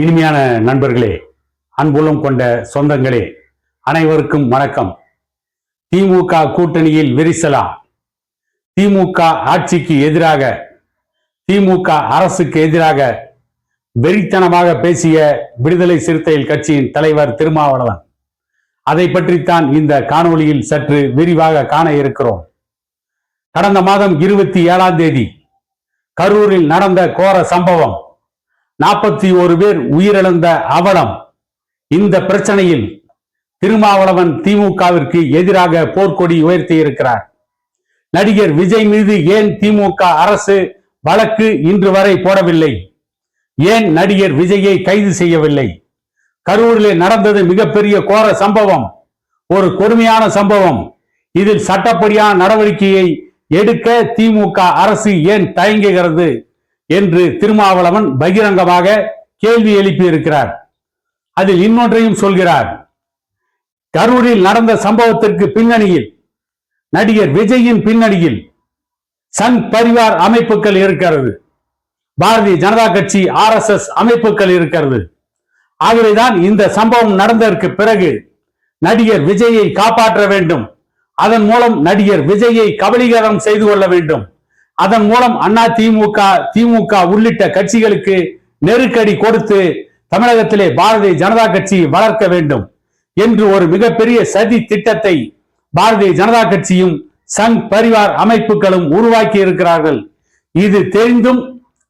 இனிமையான நண்பர்களே அன்புள்ளம் கொண்ட சொந்தங்களே அனைவருக்கும் வணக்கம். திமுக கூட்டணியில் விரிசலா? திமுக ஆட்சிக்கு எதிராக திமுக அரசுக்கு எதிராக வெறித்தனமாக பேசிய விடுதலை சிறுத்தைகள் கட்சியின் தலைவர் திருமாவளவன். அதை பற்றித்தான் இந்த காணொளியில் சற்று விரிவாக காண இருக்கிறோம். கடந்த மாதம் இருபத்தி ஏழாம் தேதி கரூரில் நடந்த கோர சம்பவம் நாற்பத்தி ஒரு பேர் உயிரிழந்த அவலம். இந்த பிரச்சனையில் திருமாவளவன் திமுகவிற்கு எதிராக போர்க்கொடி உயர்த்தி இருக்கிறார் நடிகர் விஜய் மீது ஏன் திமுக அரசு வழக்கு இன்று வரை போடவில்லை? ஏன் நடிகர் விஜயை கைது செய்யவில்லை? கரூரிலே நடந்தது மிகப்பெரிய கோர சம்பவம். ஒரு கொடுமையான சம்பவம். இதில் சட்டப்படியான நடவடிக்கையை எடுக்க திமுக அரசு ஏன் தயங்குகிறது? என்று திருமாவளவன் பகிரங்கமாக கேள்வி எழுப்பியிருக்கிறார். அதில் இன்னொன்றையும் சொல்கிறார். கரூரில் நடந்த சம்பவத்திற்கு பின்னணியில் நடிகர் விஜயின் பின்னணியில் சங் பரிவார் அமைப்புகள் இருக்கிறது. பாரதிய ஜனதா கட்சி ஆர் எஸ் எஸ் அமைப்புகள் இருக்கிறது. ஆகவேதான் இந்த சம்பவம் நடந்ததற்கு பிறகு நடிகர் விஜயை காப்பாற்ற வேண்டும். அதன் மூலம் நடிகர் விஜயை கபலீகரம் செய்து கொள்ள வேண்டும். அதன் மூலம் அண்ணா திமுக திமுக உள்ளிட்ட கட்சிகளுக்கு நெருக்கடி கொடுத்து தமிழகத்திலே பாரதிய ஜனதா கட்சி வளர்க்க வேண்டும் என்று ஒரு மிகப்பெரிய சதி திட்டத்தை பாரதிய ஜனதா கட்சியும் சங் பரிவார் அமைப்புகளும் உருவாக்கி இருக்கிறார்கள். இது தெரிந்தும்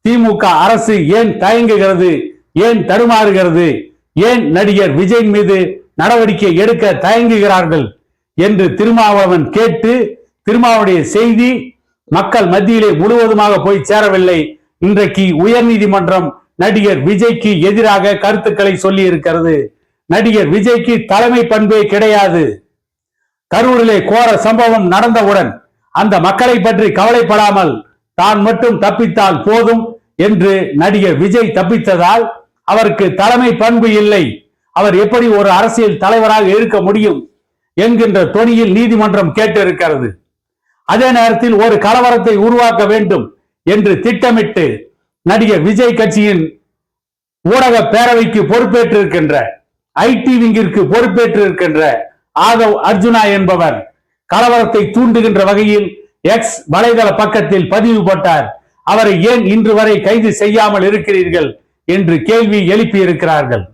திமுக அரசு ஏன் தயங்குகிறது ஏன் தடுமாறுகிறது ஏன் நடிகர் விஜய் மீது நடவடிக்கை எடுக்க தயங்குகிறார்கள் என்று திருமாவளவன் கேட்டு திருமாவுடைய செய்தி மக்கள் மத்தியிலே முழுவதுமாக போய் சேரவில்லை. இன்றைக்கு உயர்நீதிமன்றம் நடிகர் விஜய்க்கு எதிராக கருத்துக்களை சொல்லி இருக்கிறது நடிகர் விஜய்க்கு தலைமை பண்பே கிடையாது. கரூரிலே கோர சம்பவம் நடந்தவுடன் அந்த மக்களை பற்றி கவலைப்படாமல் தான் மட்டும் தப்பித்தால் போதும் என்று நடிகர் விஜய் தப்பித்ததால் அவருக்கு தலைமை பண்பு இல்லை. அவர் எப்படி ஒரு அரசியல் தலைவராக இருக்க முடியும் என்கின்ற தொனியில் நீதிமன்றம் கேட்டிருக்கிறது. அதே நேரத்தில் ஒரு கலவரத்தை உருவாக்க வேண்டும் என்று திட்டமிட்டு நடிகர் விஜய் கட்சியின் ஊடக பேரவைக்கு பொறுப்பேற்றிருக்கின்ற ஐடி விங்கிற்கு பொறுப்பேற்றிருக்கின்ற ஆதவ் அர்ஜுனா என்பவர் கலவரத்தை தூண்டுகின்ற வகையில் எக்ஸ் வலைதள பக்கத்தில் பதிவு போட்டார். அவரை ஏன் இன்று வரை கைது செய்யாமல் இருக்கிறீர்கள் என்று கேள்வி எழுப்பியிருக்கிறார்கள்.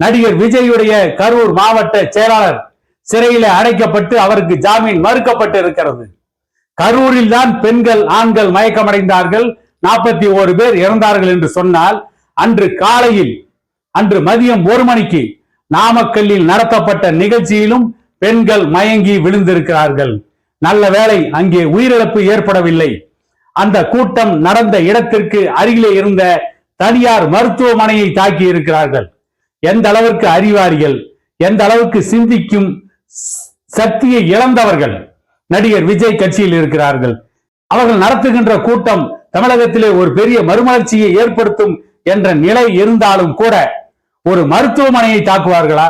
நடிகர் விஜயுடைய கரூர் மாவட்ட செயலாளர் சிறையில அடைக்கப்பட்டு அவருக்கு ஜாமீன் மறுக்கப்பட்டு இருக்கிறது கரூரில் தான் பெண்கள் ஆண்கள் மயக்கமடைந்தார்கள். நாற்பத்தி ஓரு பேர் இறந்தார்கள் என்று சொன்னால் அன்று காலையில் அன்று மதியம் ஒரு மணிக்கு நாமக்கல்லில் நடத்தப்பட்ட நிகழ்ச்சியிலும் பெண்கள் மயங்கி விழுந்திருக்கிறார்கள். நல்ல வேளை அங்கே உயிரிழப்பு ஏற்படவில்லை. அந்த கூட்டம் நடந்த இடத்திற்கு அருகிலே இருந்த தனியார் மருத்துவமனையை தாக்கி இருக்கிறார்கள். எந்த அளவிற்கு அறிவாளிகள் எந்த அளவுக்கு சிந்திக்கும் சக்தியை இழந்தவர்கள் நடிகர் விஜய் கட்சியில் இருக்கிறார்கள். அவர்கள் நடத்துகின்ற கூட்டம் தமிழகத்திலே ஒரு பெரிய மறுமலர்ச்சியை ஏற்படுத்தும் என்ற நிலை இருந்தாலும் கூட ஒரு மருத்துவமனையை தாக்குவார்களா?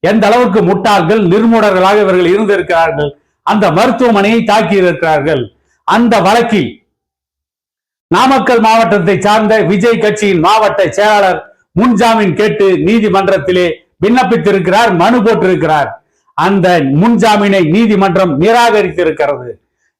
எந்த அளவுக்கு முட்டாள்கள் நிர்மூடர்களாக இவர்கள் இருந்திருக்கிறார்கள்? அந்த மருத்துவமனையை தாக்கி இருக்கிறார்கள். அந்த வழக்கில் நாமக்கல் மாவட்டத்தை சார்ந்த விஜய் கட்சியின் மாவட்ட செயலாளர் முன்ஜாமீன் கேட்டு நீதிமன்றத்திலே விண்ணப்பித்திருக்கிறார் மனு போட்டிருக்கிறார். அந்த முன்ஜாமீனை நீதிமன்றம் நிராகரித்திருக்கிறது.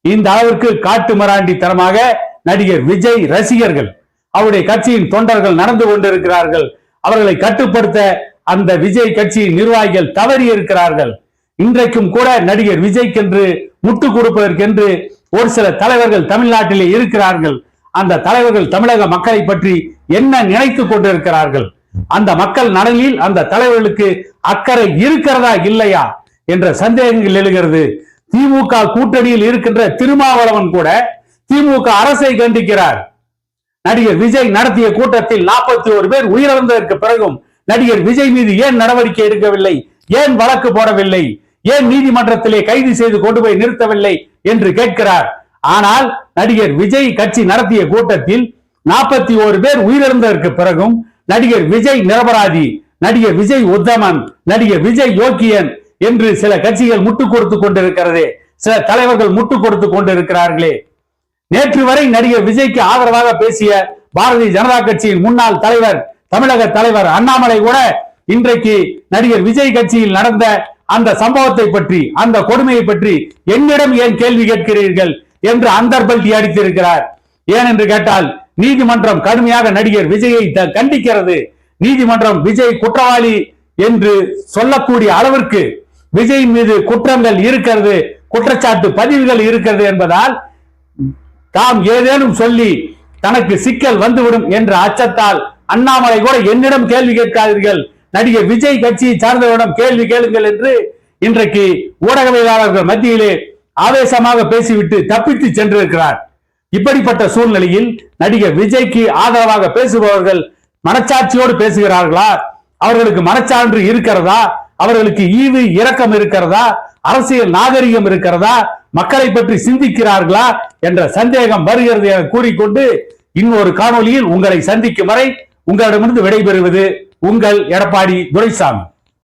இந்த அளவிற்கு காட்டு மிராண்டித்தனமாக நடிகர் விஜய் ரசிகர்கள் அவருடைய கட்சியின் தொண்டர்கள் நடந்து கொண்டிருக்கிறார்கள். அவர்களை கட்டுப்படுத்த அந்த விஜய் கட்சியின் நிர்வாகிகள் தவறி இருக்கிறார்கள். இன்றைக்கும் கூட நடிகர் விஜய்க்கென்று முட்டு கொடுப்பதற்கென்று ஒரு சில தலைவர்கள் தமிழ்நாட்டிலே இருக்கிறார்கள். அந்த தலைவர்கள் தமிழக மக்களை பற்றி என்ன நினைத்துக் கொண்டிருக்கிறார்கள்? அந்த மக்கள் நலனில் அந்த தலைவர்களுக்கு அக்கறை இருக்கிறதா இல்லையா? என்ற சந்தேகங்கள் எழுகிறது. திமுக கூட்டணியில் இருக்கின்ற திருமாவளவன் கூட திமுக அரசை கண்டிக்கிறார். நடிகர் விஜய் நடத்திய கூட்டத்தில் நாற்பத்தி ஒரு பேர் உயிரிழந்ததற்கு பிறகும் நடிகர் விஜய் மீது ஏன் நடவடிக்கை எடுக்கவில்லை? ஏன் வழக்கு போடவில்லை? ஏன் நீதிமன்றத்திலே கைது செய்து கொண்டு போய் நிறுத்தவில்லை என்று கேட்கிறார். ஆனால் நடிகர் விஜய் கட்சி நடத்திய கூட்டத்தில் நாற்பத்தி ஒரு பேர் உயிரிழந்ததற்கு பிறகும் நடிகர் விஜய் நிரபராதி நடிகர் விஜய் உத்தமன் நடிகர் விஜய் யோக்கியன் என்று சில கட்சிகள் முட்டு கொடுத்து கொண்டிருக்கிறதே. சில தலைவர்கள் முட்டு கொடுத்து கொண்டிருக்கிறார்களே. நேற்று வரை நடிகர் விஜய்க்கு ஆதரவாக பேசிய பாரதிய ஜனதா கட்சியின் முன்னாள் தலைவர் தமிழக தலைவர் அண்ணாமலை கூட இன்றைக்கு நடிகர் விஜய் கட்சியில் நடந்த அந்த சம்பவத்தை பற்றி அந்த கொடுமையை பற்றி என்னிடம் ஏன் கேள்வி கேட்கிறீர்கள் என்று அந்தர்பல்டி அடித்திருக்கிறார். ஏன் என்று கேட்டால் நீதிமன்றம் கடுமையாக நடிகர் விஜயை த- கண்டிக்கிறது. நீதிமன்றம் விஜய் குற்றவாளி என்று சொல்லக்கூடிய அளவிற்கு விஜய் மீது குற்றங்கள் இருக்கிறது குற்றச்சாட்டு பதிவுகள் இருக்கிறது என்பதால் தாம் ஏதேனும் சொல்லி தனக்கு சிக்கல் வந்துவிடும் என்ற அச்சத்தால் அண்ணாமலை கூட என்னிடம் கேள்வி கேட்காதீர்கள். நடிகர் விஜய் கட்சியை சார்ந்தவரிடம் கேள்வி கேளுங்கள் என்று இன்றைக்கு ஊடகவியலாளர்கள் மத்தியிலே ஆவேசமாக பேசிவிட்டு தப்பித்து சென்றிருக்கிறார். இப்படிப்பட்ட சூழ்நிலையில் நடிகர் விஜய்க்கு ஆதரவாக பேசுபவர்கள் மனச்சாட்சியோடு பேசுகிறார்களா? அவர்களுக்கு மனச்சான்று இருக்கிறதா? அவர்களுக்கு ஈவு இரக்கம் இருக்கிறதா? அரசியல் நாகரிகம் இருக்கிறதா? மக்களை பற்றி சிந்திக்கிறார்களா? என்ற சந்தேகம் வருகிறது என கூறிக்கொண்டு இன்னொரு காணொளியில் உங்களை சந்திக்கும் வரை உங்களிடமிருந்து விடைபெறுவது உங்கள் எடப்பாடி துரைசாமி.